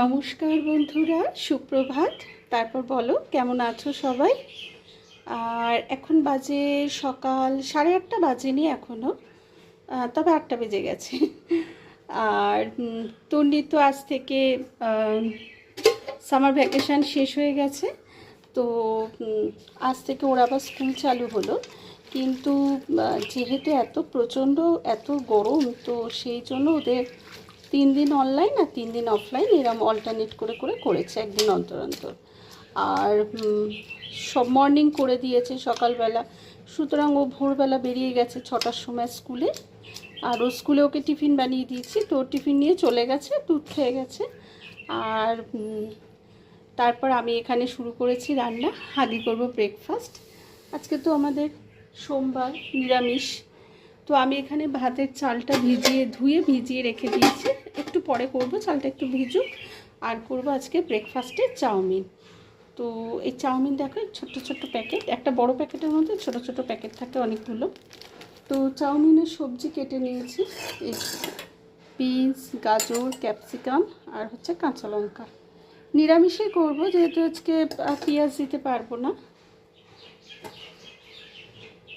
নমস্কার বন্ধুরা, সুপ্রভাত। তারপর বলো, কেমন আছো সবাই? আর এখন বাজে সকাল সাড়ে আটটা বাজেনি এখনও তবে আটটা বেজে গেছে। আর তন্ডি তো আজ থেকে সামার ভ্যাকেশান শেষ হয়ে গেছে, তো আজ থেকে ওর আবার স্কুল চালু হলো। কিন্তু যেহেতু এত প্রচণ্ড, এত গরম, তো সেই জন্য ওদের তিন দিন অনলাইন আর তিন দিন অফলাইন এরম অল্টারনেট করে করে করেছে একদিন অন্তর অন্তর। আর সব মর্নিং করে দিয়েছে সকালবেলা। সুতরাং ও ভোরবেলা বেরিয়ে গেছে ছটার সময় স্কুলে আর ও স্কুলে ওকে টিফিন বানিয়ে দিয়েছি, তো টিফিন নিয়ে চলে গেছে, দুধ খেয়ে গেছে। আর তারপর আমি এখানে শুরু করেছি রান্না। আগে করব ব্রেকফাস্ট আজকে তো আমাদের সোমবার, নিরামিষ। তো আমি এখানে ভাতের চালটা ভিজিয়ে ধুয়ে ভিজিয়ে রেখে দিয়েছি। একটু পরে করব, চালটা একটু ভিজুক। আর করব আজকে ব্রেকফাস্টে চাউমিন। তো এই চাউমিন দেখো ছোট্ট ছোট্ট প্যাকেট একটা বড় প্যাকেটের মধ্যে ছোট ছোট প্যাকেট থাকে অনেকগুলো তো চাউমিনের সবজি কেটে নিয়েছি। বিনস গাজর ক্যাপসিকাম আর হচ্ছে কাঁচা লঙ্কা। নিরামিষই করব, যেহেতু আজকে পেঁয়াজ দিতে পারব না।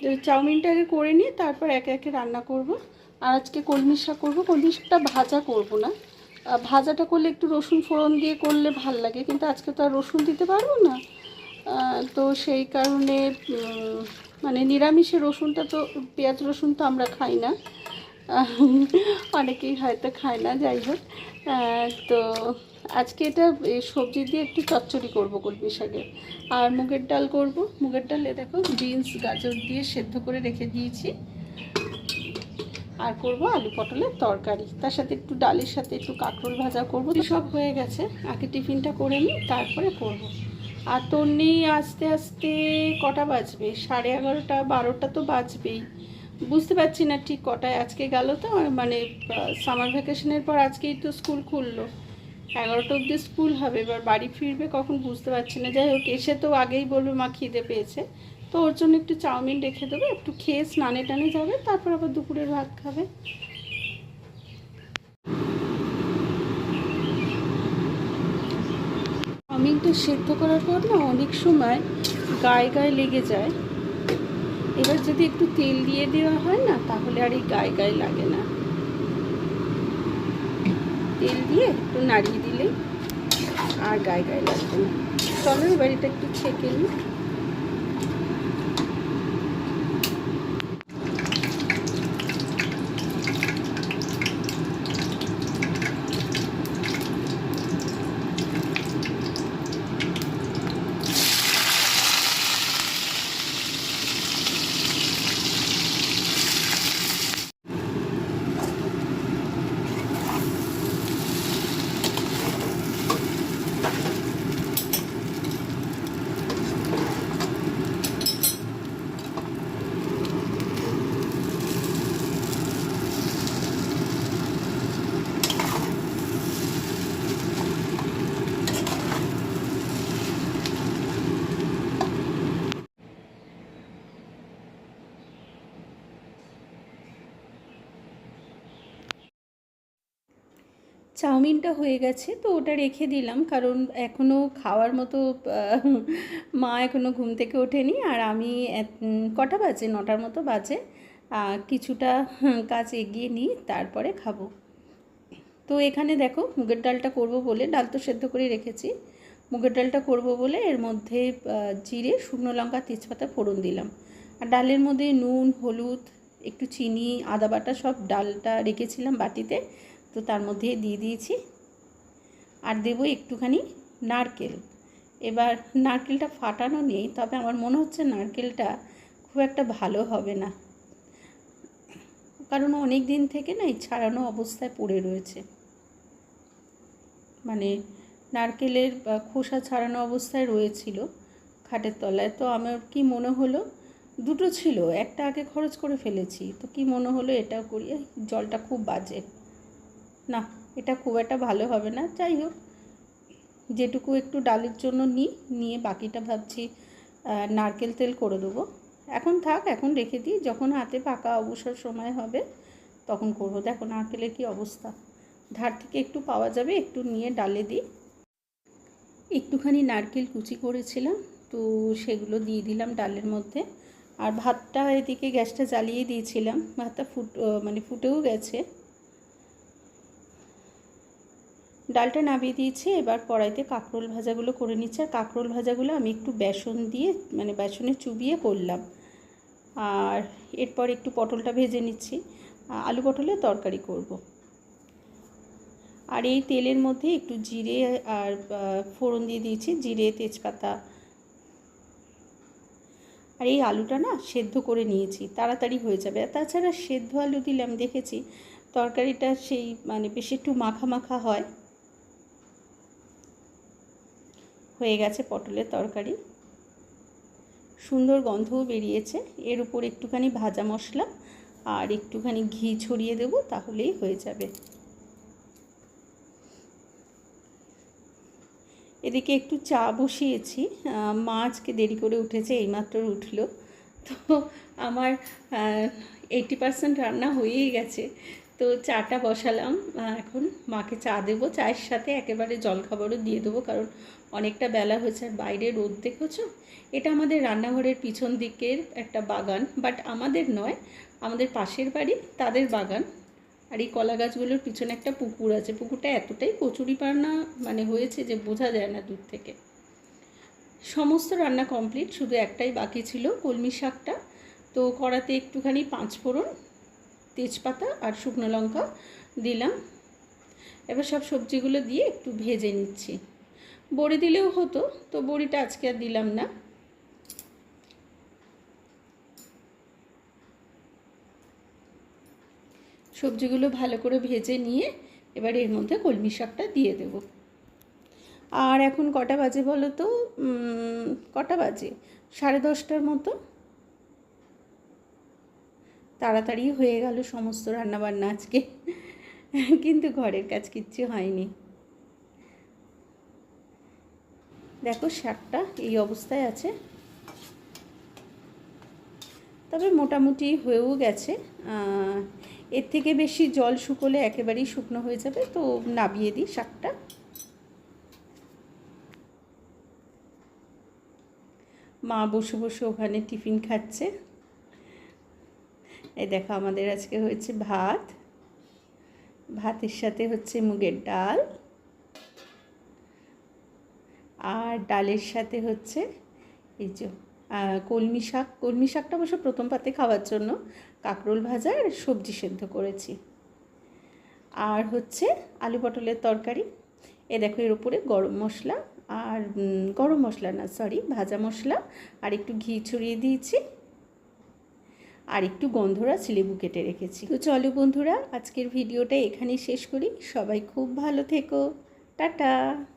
তো চাউমিনটা আগে করে নিয়ে তারপর একে একে রান্না করব। আর আজকে কলমি শাক করব। কলমি শাকটা ভাজা করব না। ভাজাটা করলে একটু রসুন ফোড়ন দিয়ে করলে ভালো লাগে, কিন্তু আজকে তো আর রসুন দিতে পারব না। তো সেই কারণে মানে নিরামিষে রসুনটা তো, পেঁয়াজ রসুন তো আমরা খাই না। অনেকেই হয়তো খায় না, যাই হোক। তো আজকে এটা সবজি দিয়ে একটু চচ্চড়ি করব কলমি শাকের আর মুগের ডাল করব। মুগের ডালে দেখো, বিনস, গাজর দিয়ে সেদ্ধ করে রেখে দিয়েছি। আর করব আলু পটলের তরকারি। তার সাথে একটু ডালের সাথে একটু কাঁকরোল ভাজা করব। সব হয়ে গেছে। আগে টিফিনটা করে নিই, তারপরে করব। আর তন্নি আস্তে আস্তে কটা বাজবে? সাড়ে এগারোটা, বারোটা তো বাজবেই। বুঝতে পারছি না ঠিক কটায় আজকে গেল তো মানে সামার ভ্যাকেশনের পর আজকেই তো স্কুল খুললো। এগারোটা অবধি স্কুল হবে, এবার বাড়ি ফিরবে কখন বুঝতে পারছি না। যাই হোক, এসে তো আগেই বলবে মা খিদে পেয়েছে। তো ওর জন্য একটু চাউমিন রেখে দেবো, একটু খেয়ে স্নানে টানে যাবে, তারপর আবার দুপুরের ভাত খাবে। চাউমিনটা সেদ্ধ করার পর না অনেক সময় গায়ে গায়ে লেগে যায়। এবার যদি একটু তেল দিয়ে দেওয়া হয় না, তাহলে আর এই গায়ে গায়ে লাগে না। তেল দিয়ে একটু নাড়িয়ে দিলেই আর গায়ে গায়ে লাগবে না। চলো এবার এটা একটু ছেঁকে নিই। চাউমিনটা হয়ে গেছে, তো ওটা রেখে দিলাম। কারণ এখনও খাওয়ার মতো মা এখনও ঘুম থেকে ওঠেনি। আর আমি কটা বাজে? নটার মতো বাজে। কিছুটা কাজ এগিয়ে নিই, তারপরে খাব। তো এখানে দেখো, মুগের ডালটা করব বলে ডাল তো সেদ্ধ করে রেখেছি। মুগের ডালটা করব বলে এর মধ্যে জিরে, শুকনো লঙ্কা, তেজপাতা, ফোড়ন দিলাম। আর ডালের মধ্যে নুন, হলুদ, একটু চিনি, আদা বাটা সব ডালটা রেখেছিলাম বাটিতে। তো তার মধ্যে দিয়ে দিয়েছি। আর দেবো একটুখানি নারকেল। এবার নারকেলটা ফাটানো নেই, তবে আমার মনে হচ্ছে নারকেলটা খুব একটা ভালো হবে না। কারণ অনেক দিন থেকে না এই ছাড়ানো অবস্থায় পড়ে রয়েছে। মানে নারকেলের খোসা ছাড়ানো অবস্থায় রয়েছিল খাটের তলায়। তো আমার কি মনে হলো, দুটো ছিল, একটা আগে খরচ করে ফেলেছি। তো কি মনে হলো এটাও করি? জলটা খুব বাজে। না, এটা খুব একটা ভালো হবে না। যাই হোক, যেটুকু একটু ডালের জন্য নিই, নিয়ে বাকিটা ভাবছি নারকেল তেল করে দেবো। এখন থাক, এখন রেখে দিই। যখন হাতে পাকা অবসর সময় হবে, তখন করব। দেখো নারকেলের কি অবস্থা। ধার থেকে একটু পাওয়া যাবে, একটু নিয়ে ডালে দিই। একটুখানি নারকেল কুচি করেছিলাম, তো সেগুলো দিয়ে দিলাম ডালের মধ্যে। আর ভাতটা এদিকে গ্যাসটা জ্বালিয়ে দিয়েছিলাম। ভাতটা ফুট মানে ফুটেও গেছে। ডালটা নামিয়ে দিয়েছি, এবার কড়াইতে কাঁকরোল ভাজাগুলো করে নিচ্ছি। আর কাঁকরোল ভাজাগুলো আমি একটু বেসন দিয়ে মানে বেসনে চুবিয়ে করলাম। আর এরপর একটু পটলটা ভেজে নিচ্ছি। আলু পটলের তরকারি করব। আর এই তেলের মধ্যে একটু জিরে আর ফোড়ন দিয়ে দিয়েছি, জিরে, তেজপাতা। আর এই আলুটা না সেদ্ধ করে নিয়েছি, তাড়াতাড়ি হয়ে যাবে। আর তাছাড়া সেদ্ধ আলু দিলে আমি দেখেছি, তরকারিটা সেই মানে বেশি একটু মাখা মাখা হয়। হয়ে গেছে পটলের তরকারি। সুন্দর গন্ধও বেরিয়েছে। এর উপর একটুখানি ভাজা মশলা আর একটুখানি ঘি ছড়িয়ে দেব, তাহলেই হয়ে যাবে। এদিকে একটু চা বসিয়েছি। মা আজকে দেরি করে উঠেছে, এইমাত্র উঠল। তো আমার এইটি পার্সেন্ট রান্না হয়েই গেছে। তো চাটা বসালাম এখন মাকে চা দেবো। চায়ের সাথে একেবারে জলখাবারও দিয়ে দেবো, কারণ অনেকটা বেলা হয়েছে। আর বাইরে রোদ দেখেছ? এটা আমাদের রান্নাঘরের পিছন দিকের একটা বাগান, বাট আমাদের নয়, আমাদের পাশের বাড়ি তাদের বাগান। আর এই কলা গাছগুলোর পিছনে একটা পুকুর আছে। পুকুরটা এতটাই কচুরি কচুরিপানা মানে হয়েছে যে বোঝা যায় না দূর থেকে। সমস্ত রান্না কমপ্লিট, শুধু একটাই বাকি ছিল, কলমি শাকটা। তো কড়াতে একটুখানি পাঁচ ফোড়ন তেজপাতা আর শুকনো লঙ্কা দিলাম। এবার সব সবজিগুলো দিয়ে একটু ভেজে নিচ্ছি। বড়ি দিলেও হতো, তো বড়িটা আজকে আর দিলাম না। সবজিগুলো ভালো করে ভেজে নিয়ে এবার এর মধ্যে কলমি শাকটা দিয়ে দেব। আর এখন কটা বাজে বলো তো? কটা বাজে? সাড়ে দশটার মতো। তাড়াতাড়ি হয়ে গেল সমস্ত রান্নাবান্না আজকে। কিন্তু ঘরের কাজ কিচ্ছু হয়নি। দেখো শাকটা এই অবস্থায় আছে। তবে মোটামুটি হয়েও গেছে। এর থেকে বেশি জল শুকোলে একেবারেই শুকনো হয়ে যাবে, তো নাবিয়ে দিই শাকটা। মা বসে বসে ওখানে টিফিন খাচ্ছে। এই দেখো আমাদের আজকে হয়েছে ভাত। ভাতের সাথে হচ্ছে মুগের ডাল। আর ডালের সাথে হচ্ছে এই যে কলমি শাক। কলমি শাকটা অবশ্য প্রথম পাতে খাওয়ার জন্য কাঁকরোল ভাজা আর সবজি সেদ্ধ করেছি। আর হচ্ছে আলু পটলের তরকারি। এ দেখো এর উপরে গরম মশলা আর গরম মশলা না সরি ভাজা মশলা। আর একটু ঘি ছড়িয়ে দিয়েছি। আর একটু গন্ধরাজ লেবু কেটে রেখেছি। তো চলো বন্ধুরা, আজকের ভিডিওটা এখানেই শেষ করি। সবাই খুব ভালো থেকো। টাটা!